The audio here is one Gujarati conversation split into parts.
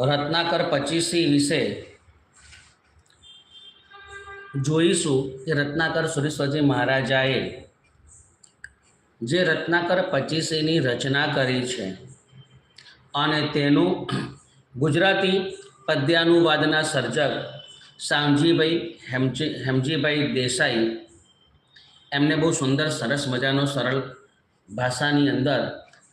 રત્નાકર પચીસી વિશે જોઈશું કે રત્નાકર સુરેશ્વરજી મહારાજાએ જે રત્નાકર પચીસીની રચના કરી છે અને તેનું ગુજરાતી પદ્યાનુવાદના સર્જક શામજીભાઈ હેમજી, હેમજીભાઈ દેસાઈ એમને બહુ સુંદર સરસ મજાનો સરળ ભાષાની અંદર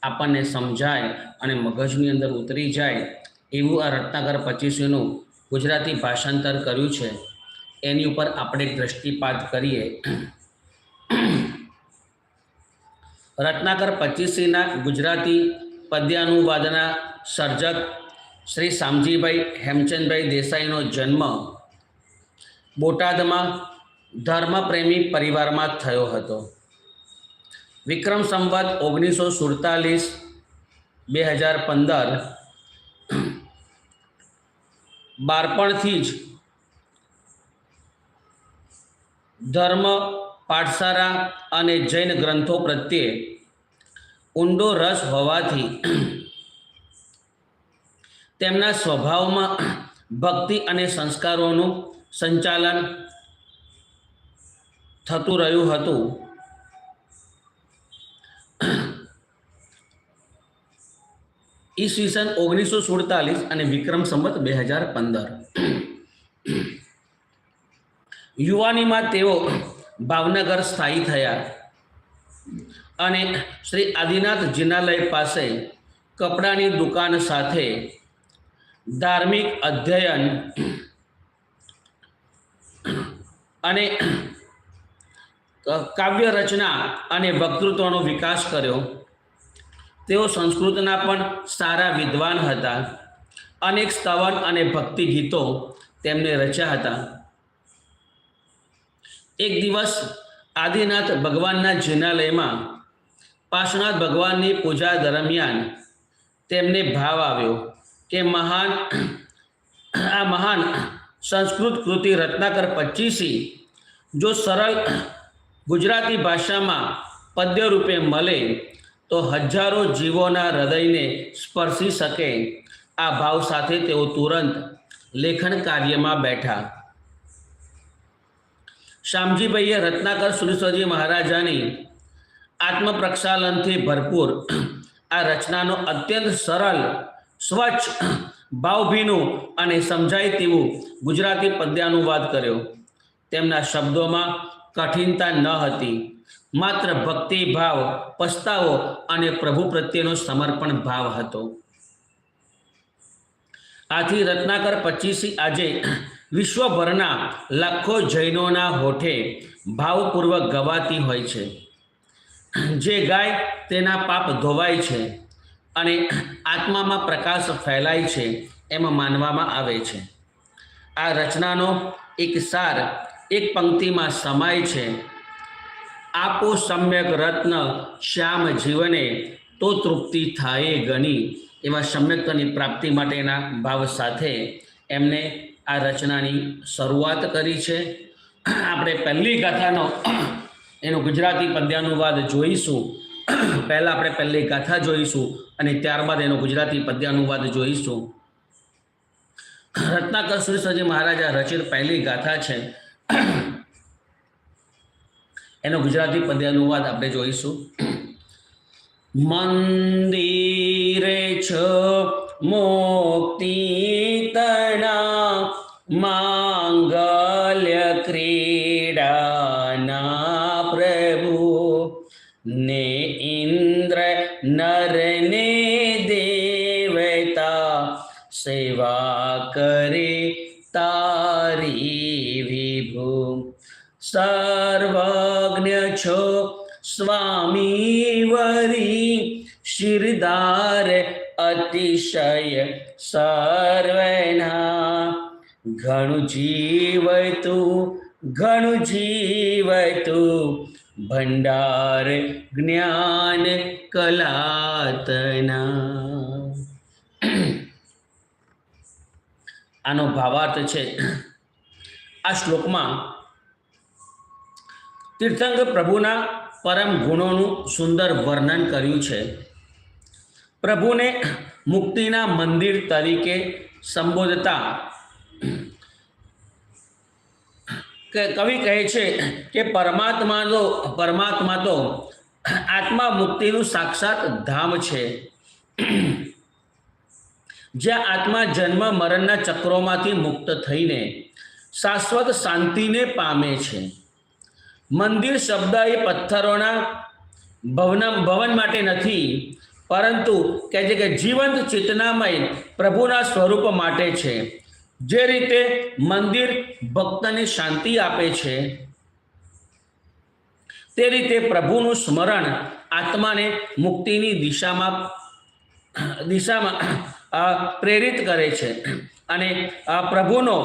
આપણને સમજાય અને મગજની અંદર ઉતરી જાય એવું આ રત્નાકર પચીસીનું ગુજરાતી ભાષાંતર કર્યું છે. એની ઉપર આપણે દ્રષ્ટિપાત કરીએ. રત્નાકર પચીસીના ગુજરાતી પદ્યાનુવાદના સર્જક શ્રી શામજીભાઈ હેમચંદભાઈ દેસાઈનો જન્મ બોટાદમાં ધર્મપ્રેમી પરિવારમાં થયો હતો. વિક્રમ સંવત ઓગણીસો સુડતાલીસ, બે હજાર પંદર બાળપણથી જ ધર્મ, પાઠશાળા અને જૈન ગ્રંથો પ્રત્યે ઊંડો રસ હોવાથી તેમના સ્વભાવમાં ભક્તિ અને સંસ્કારોનું સંચાલન થતું રહ્યું હતું. ઈસવીસન ઓગણીસો સુડતાલીસ અને વિક્રમ સંવત બે હજાર પંદર. યુવાનીમાં તેઓ ભાવનગર સ્થાયી થયા અને શ્રી આદિનાથ જિનાલય પાસે કપડાની દુકાન સાથે ધાર્મિક અધ્યયન અને કાવ્ય રચના અને વક્તૃત્વનો વિકાસ કર્યો. તેઓ સંસ્કૃતના પણ સારા વિદ્વાન હતા. અનેક સ્તવન અને ભક્તિ ગીતો તેમને રચ્યા હતા. એક દિવસ આદિનાથ ભગવાનના જિનાલયમાં પાર્શ્વનાથ ભગવાનની પૂજા દરમિયાન તેમને ભાવ આવ્યો કે મહાન, આ મહાન સંસ્કૃત કૃતિ રત્નાકર પચીસી જો સરળ ગુજરાતી ભાષામાં પદ્ય રૂપે મળે તો હજારો જીવોના હૃદયને સ્પર્શી શકે આ ભાવ સાથે તેઓ તુરંત લેખન કાર્યમાં બેઠા. શામજીભાઈએ રત્નાકર સુરેશ્વરજી મહારાજાની આત્મપ્રક્ષાલનથી ભરપૂર આ રચનાનો અત્યંત સરળ, સ્વચ્છ, ભાવભીનું અને સમજાય તેવું ગુજરાતી પદ્યાનુવાદ કર્યો. તેમના શબ્દોમાં કઠિનતા ન હતી. માત્ર ભક્તિ ભાવ, પસ્તાવો અને પ્રભુ પ્રત્યેનો સમર્પણ ભાવ હતો. આથી રત્નાકર પચીસી આજે વિશ્વભરના લાખો જૈનોના હોઠે ભાવપૂર્વક ગવાતી હોય છે. જે ગાય તેના પાપ ધોવાય છે અને આત્મામાં પ્રકાશ ફેલાય છે એમ માનવામાં આવે છે. આ રચનાનો એક સાર, એક પંક્તિમાં સમાય છે આપો સમ્યક રત્ન શ્યામ જીવને તો તૃપ્તિ થાય ગણી. એવા સમ્યક્તની પ્રાપ્તિ માટેના ભાવ સાથે એમને આ રચનાની શરૂઆત કરી છે. આપણે પહેલી ગાથાનો એનો ગુજરાતી પદ્યાનુવાદ જોઈશું. પહેલાં આપણે પહેલી ગાથા જોઈશું અને ત્યારબાદ એનો ગુજરાતી પદ્યાનુવાદ જોઈશું. રત્નાકર સુરેશ્વરજી મહારાજા રચિત પહેલી ગાથા છે. એનો ગુજરાતી પદ્યાનુવાદ આપણે જોઈશું. મંદિરે છ મુક્તિ તણા માંગલ્ય ક્રીડાના પ્રભુ ને ઇન્દ્ર નરને દેવતા સેવા કરે તારી વિભુ. સર્વજ્ઞ છો. સ્વામી વરી શિરદાર અતિશય સર્વના. ઘણું જીવતું ઘણું જીવતું ભંડાર જ્ઞાન કલાતના. આનો ભાવાર્થ છે, આ શ્લોકમાં તીર્થંકર પ્રભુના પરમ ગુણોનું સુંદર વર્ણન કર્યું છે. પ્રભુને મુક્તિના મંદિર તરીકે સંબોધતા કવિ કહે છે કે પરમાત્મા તો પરમાત્મા તો આત્મા મુક્તિનું સાક્ષાત ધામ છે. જ્યાં આત્મા જન્મ મરણના ચક્રોમાંથી મુક્ત થઈને શાશ્વત શાંતિને પામે છે. મંદિર શબ્દ એ પથ્થરોના ભવન ભવન માટે નથી, પરંતુ કહે છે કે જીવંત ચેતનામય પ્રભુના સ્વરૂપ માટે છે. જે રીતે મંદિર ભક્તને શાંતિ આપે છે, તે રીતે પ્રભુનું સ્મરણ આત્માને મુક્તિની દિશામાં દિશામાં પ્રેરિત કરે છે. અને પ્રભુનો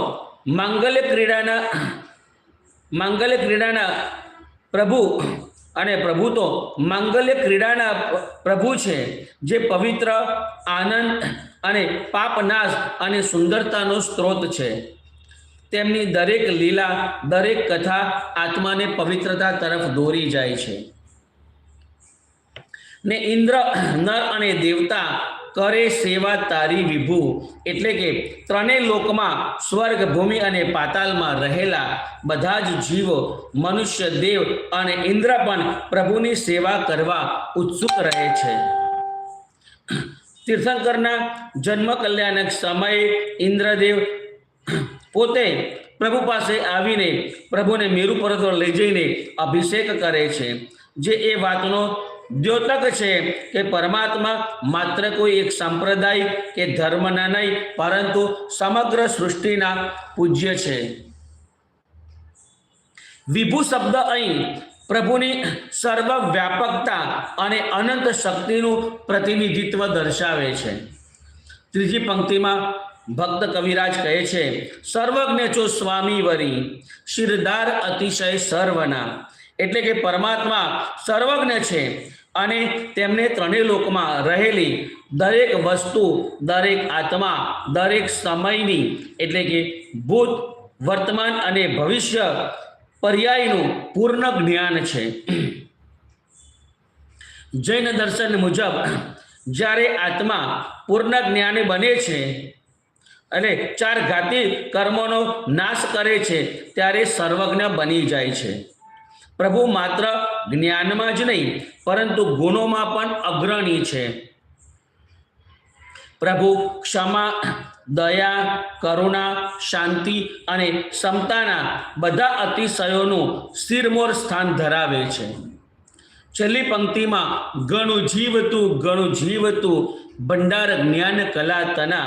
માંગલ્ય ક્રીડાના માંગલ્ય ક્રીડાના પ્રભુ અને પ્રભુ તો માંગલ્ય ક્રીડાના પ્રભુ છે, જે પવિત્ર, આનંદ અને પાપનાશ અને સુંદરતાનો સ્ત્રોત છે. તેમની દરેક લીલા, દરેક કથા આત્માને પવિત્રતા તરફ દોરી જાય છે. ને ઇન્દ્ર, નર અને દેવતા કરે સેવા તારી વિભુ. એટલે કે ત્રણેય લોકમાં સ્વર્ગ ભૂમિ અને પાતાલમાં રહેલા બધા જ જીવો, મનુષ્ય, દેવ અને ઇન્દ્ર પણ પ્રભુની સેવા કરવા ઉત્સુક રહે છે. તીર્થંકરના જન્મ કલ્યાણક સમયે ઇન્દ્રદેવ પોતે પ્રભુ પાસે આવીને પ્રભુને મેરુ પર્વત લઈ જઈને અભિષેક કરે છે. જે એ વાતનો દ્યોતક છે કે પરમાત્મા માત્ર કોઈ એક સંપ્રદાય કે ધર્મના નહીં, પરંતુ સમગ્ર સૃષ્ટિના પૂજ્ય છે. વિભુ શબ્દ અહીં પ્રભુની સર્વવ્યાપકતા અને અનંત શક્તિનું પ્રતિનિધિત્વ દર્શાવે છે. ત્રીજી પંક્તિમાં ભક્ત કવિરાજ કહે છે સર્વજ્ઞ ચો સ્વામી વરી, શિરદાર અતિશય સર્વના એટલે કે પરમાત્મા સર્વજ્ઞ છે અને તેમને ત્રણેય લોકમાં રહેલી દરેક વસ્તુ, દરેક આત્મા, દરેક સમયની એટલે કે ભૂત, વર્તમાન અને ભવિષ્ય પર્યાયનું પૂર્ણ જ્ઞાન છે. જૈન દર્શન મુજબ જ્યારે આત્મા પૂર્ણ જ્ઞાને બને છે અને ચાર ઘાતી કર્મોનો નાશ કરે છે, ત્યારે સર્વજ્ઞ બની જાય છે. પ્રભુ માત્ર જ્ઞાનમાં જ નહીં, પરંતુ ગુણોમાં પણ અગ્રણી છે. પ્રભુ ક્ષમા, દયા, કરુણા, શાંતિ અને ક્ષમતાના બધા અતિશયોનું શિરમોર સ્થાન ધરાવે છે. છેલ્લી પંક્તિમાં ઘણું જીવતું ઘણું જીવતું ભંડાર જ્ઞાન કલા તના.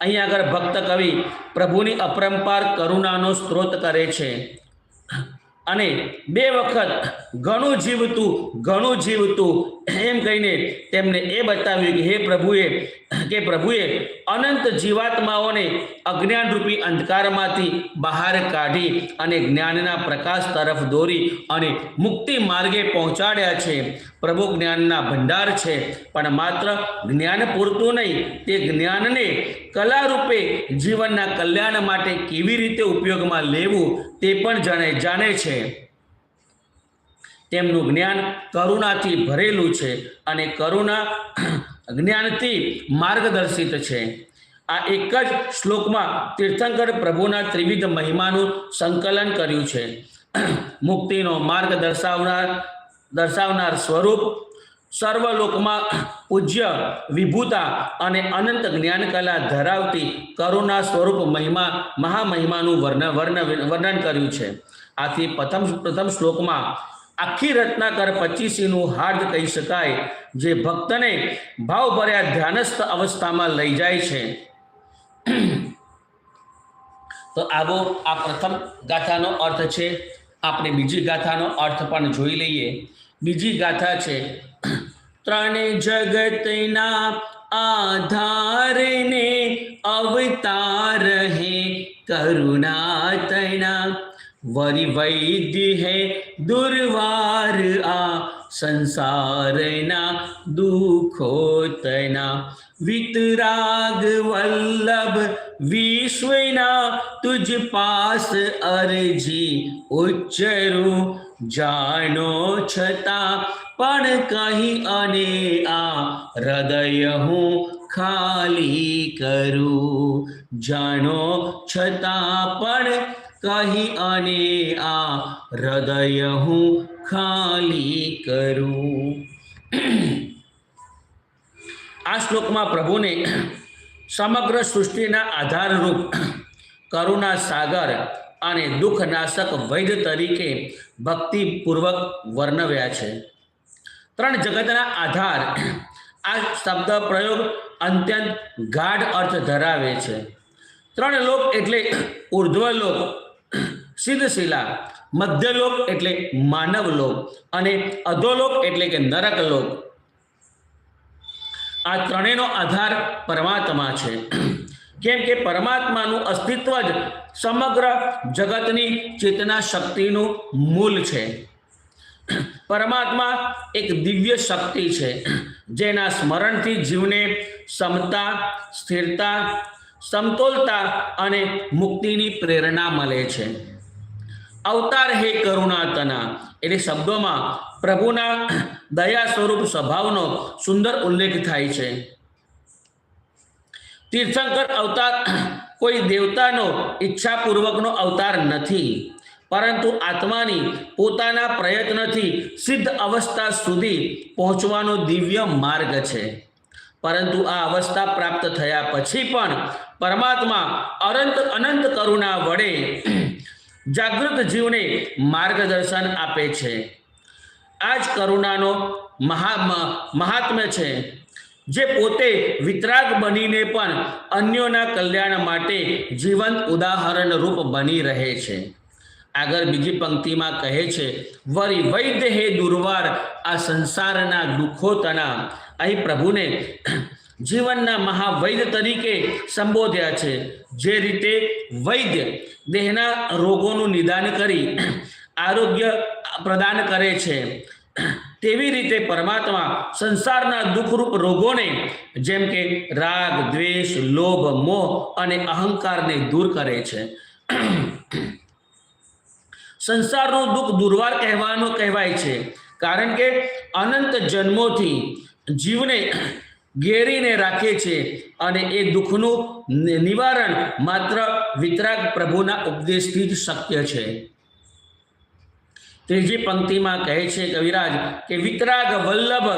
અહીં આગળ ભક્ત કવિ પ્રભુની અપરંપાર કરુણાનો સ્ત્રોત કરે છે. અને બે વખત ઘણું જીવતું ઘણું જીવતું એમ કહીને તેમને એ બતાવ્યું કે, હે પ્રભુએ, કે પ્રભુએ, અનંત જીવાત્માઓને અજ્ઞાનરૂપી અંધકારમાંથી બહાર કાઢી અને જ્ઞાનના પ્રકાશ તરફ દોરી અને મુક્તિ માર્ગે પહોંચાડ્યા છે. પ્રભુ જ્ઞાનના ભંડાર છે. પણ માત્ર જ્ઞાન પૂરતું નહીં, તે જ્ઞાનને કલારૂપે જીવનના કલ્યાણ માટે કેવી રીતે ઉપયોગમાં લેવું તે પણ જાણે જાણે છે. તેમનું જ્ઞાન કરુણાથી ભરેલું છે અને કરુણા જ્ઞાનથી માર્ગદર્શિત છે. આ એક જ શ્લોકમાં તીર્થંકર પ્રભુના ત્રિવિધ મહિમાનું સંકલન કર્યું છે. મુક્તિનો માર્ગ દર્શાવનાર દર્શાવનાર સ્વરૂપ સર્વલોકમાં પૂજ્ય, વિભૂતા અને અનંત જ્ઞાન કલા ધરાવતી કરુણા સ્વરૂપ મહિમા, મહામહિમાનું વર્ણ વર્ણ, વર્ણન કર્યું છે. આથી પ્રથમ પ્રથમ શ્લોકમાં આખી રત્નાકર પચીસીનું હાર્દ કહી શકાય, જે ભક્તને ભાવભર્યા ધ્યાનસ્થ અવસ્થામાં લઈ જાય છે. તો આવો આ પ્રથમ ગાથાનો અર્થ છે. આપણે બીજી ગાથાનો અર્થ પણ જોઈ લઈએ. બીજી ગાથા છે, ત્રણે જગતના આધારને અવતાર હે કરુણા તૈના. વરી વૈદ્ય હે દુર્વાર આ સંસારના દુઃખો તના. વિતરાગ વલ્લભ વિશ્વના તુજ પાસ અરજી ઉચ્ચરું જાણો છતાં પણ કહી અને આ હૃદય હું ખાલી કરું. જાણો છતાં પણ કહી અને આ હૃદય હું ખાલી કરું. આ શ્લોકમાં પ્રભુને સમગ્ર સૃષ્ટિના આધારરૂપ કરુણા સાગર અને દુઃખનાશક વૈદ તરીકે ભક્તિપૂર્વક વર્ણવ્યા છે. ત્રણ જગતના આધાર આ શબ્દ પ્રયોગ અત્યંત ગાઢ અર્થ ધરાવે છે. ત્રણ લોક એટલે ઉર્ધ્વલોક સિદ્ધશિલા મધ્યલોક એટલે માનવ લોક અને અધોલોક એટલે કે નરક લોક. આ ત્રણેયનો આધાર પરમાત્મા છે. કેમ કે પરમાત્માનું અસ્તિત્વ જ સમગ્ર જગતની ચેતના શક્તિનું મૂલ છે. પરમાત્મા એક દિવ્ય શક્તિ છે, જેના સ્મરણથી જીવને સમતા, સ્થિરતા, સમતોલતા અને મુક્તિની પ્રેરણા મળે છે. અવતાર હે કરુણાતના, એટલે શબ્દોમાં પ્રભુના દયા સ્વરૂપ સ્વભાવનો સુંદર ઉલ્લેખ થાય છે. તીર્થંકર અવતાર કોઈ દેવતાનો ઈચ્છાપૂર્વકનો અવતાર નથી, પરંતુ આત્માની પોતાના પ્રયત્નથી સિદ્ધ અવસ્થા સુધી પહોંચવાનો દિવ્ય માર્ગ છે. પરંતુ આ અવસ્થા પ્રાપ્ત થયા પછી પણ પરમાત્મા અનંત અનંત કરુણા વડે જાગૃત જીવને માર્ગદર્શન આપે છે. આ જ કરુણાનો મહા મહાત્મ્ય છે. જે પોતે વિતરાગ બનીને પણ અન્યોના કલ્યાણ માટે જીવંત ઉદાહરણ રૂપ બની રહે છે. આગળ બીજી પંક્તિમાં કહે છે, વરી વૈદ્ય હે દુર્વાર, આ સંસારના દુઃખો તના અહીં પ્રભુને જીવનના મહાવૈદ્ય તરીકે સંબોધ્યા છે. જે રીતે વૈદ્ય દેહના રોગોનું નિદાન કરી આરોગ્ય પ્રદાન કરે છે. તેવી રીતે પરમાત્મા સંસારના દુઃખરૂપ રોગોને, જેમ કે રાગ, દ્વેષ, લોભ, મોહ અને અહંકારને દૂર કરે છે. સંસારનું દુઃખ દુર્વાર કહેવાનું કહેવાય છે. કારણ કે અનંત જન્મોથી જીવને ઘેરીને રાખે છે અને એ દુઃખનું નિવારણ માત્ર વિતરાગ પ્રભુના ઉપદેશથી જ શક્ય છે. ત્રીજી પંક્તિમાં કહે છે કવિરાજ કે, વિતરાગ વલ્લભ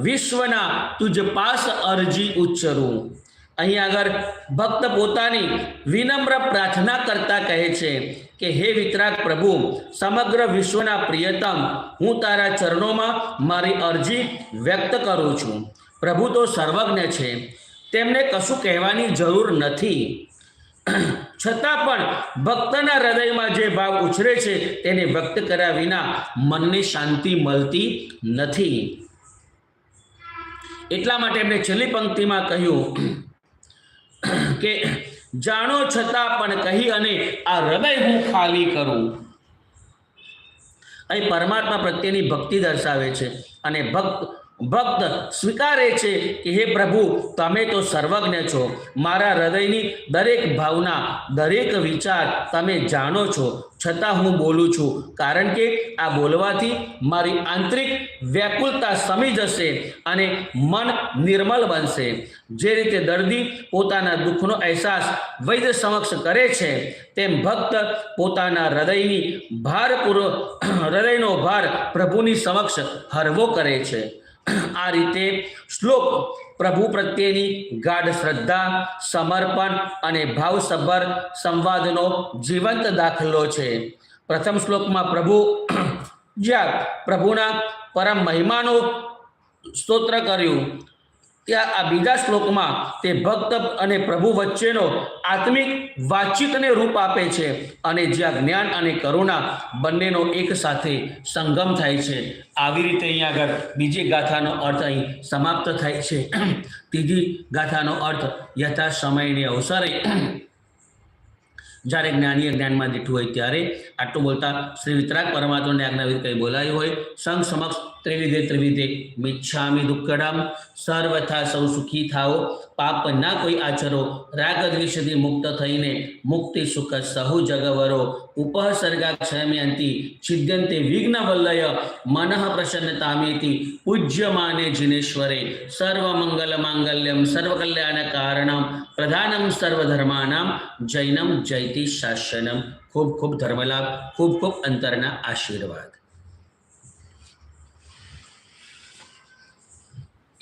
વિશ્વના તુજ પાસ અરજી ઉચ્ચરું. અહીં આગળ ભક્ત પોતાની વિનમ્ર પ્રાર્થના કરતા કહે છે કે, હે વિતરાગ પ્રભુ, સમગ્ર વિશ્વના પ્રિયતમ, હું તારા ચરણોમાં મારી અરજી વ્યક્ત કરું છું. પ્રભુ તો સર્વજ્ઞ છે. તેમને કશું કહેવાની જરૂર નથી. છતાં પણ ભક્તના હૃદયમાં જે ભાવ ઉછરે છે, તેને વ્યક્ત કર્યા વિના મનને શાંતિ મળતી નથી. એટલા માટે એમણે છેલ્લી પંક્તિમાં કહ્યું કે, જાણો છતાં પણ કહી અને આ હૃદય હું ખાલી કરું. અહીં પરમાત્મા પ્રત્યેની ભક્તિ દર્શાવે છે અને ભક્ત ભક્ત સ્વીકારે છે કે, હે પ્રભુ, તમે તો સર્વજ્ઞ છો. મારા હૃદયની દરેક ભાવના, દરેક વિચાર તમે જાણો છો. છતાં હું બોલું છું, કારણ કે આ બોલવાથી મારી આંતરિક વ્યાકુલતા સમી જશે અને મન નિર્મલ બનશે. જે રીતે દર્દી પોતાના દુઃખનો અહેસાસ વૈદ્ય સમક્ષ કરે છે, તેમ ભક્ત પોતાના હૃદયની ભારપૂર્વક હૃદયનો ભાર પ્રભુની સમક્ષ હરવો કરે છે. આ રીતે શ્લોક પ્રભુ પ્રત્યેની ગાઢ શ્રદ્ધા, સમર્પણ અને ભાવસભર સંવાદનો જીવંત દાખલો છે. પ્રથમ શ્લોકમાં પ્રભુ જ્યાં પ્રભુના પરમ મહિમાનો સ્તોત્ર કર્યું ત્યાં આ બીજા શ્લોકમાં તે ભક્ત અને પ્રભુ વચ્ચેનો આત્મિક વાતચીતને રૂપ આપે છે અને જ્યાં જ્ઞાન અને કરુણા બંનેનો એક સાથે સંગમ થાય છે. આવી રીતે અહીંયા આગળ બીજી ગાથાનો અર્થ અહીં સમાપ્ત થાય છે. ત્રીજી ગાથાનો અર્થ યથા સમયને અવસરે. જ્યારે જ્ઞાનીય જ્ઞાનમાં દીઠું હોય ત્યારે આટલું બોલતા શ્રી વિતરાગ પરમાત્માને આજ્ઞાવિધ કંઈ બોલાયું હોય? સંઘ સમક્ષ ત્રિવિધે ત્રિવિધે મિચ્છામી દુક્કડમ સર્વથા સૌ સુખી થાઓ. પાપ ના કોઈ આચરો રાગ દ્વેષથી મુક્ત થઈને મુક્તિ સુખ સહુ જગવરો. ઉપસર્ગા ક્ષયમ્યંતિ છિદ્યંતે વિઘ્ન વલ્લય મનઃ પ્રસન્નતામેતિ પૂજ્યમાને જિનેશ્વરે. સર્વમંગલ માંગલ્યમ સર્વકલ્યાણ કારણમ પ્રધાનમ સર્વધર્માનામ જૈનમ જયતિ શાસનમ. ખૂબ ખૂબ ધર્મલાભ, ખૂબ ખૂબ અંતરના આશીર્વાદ.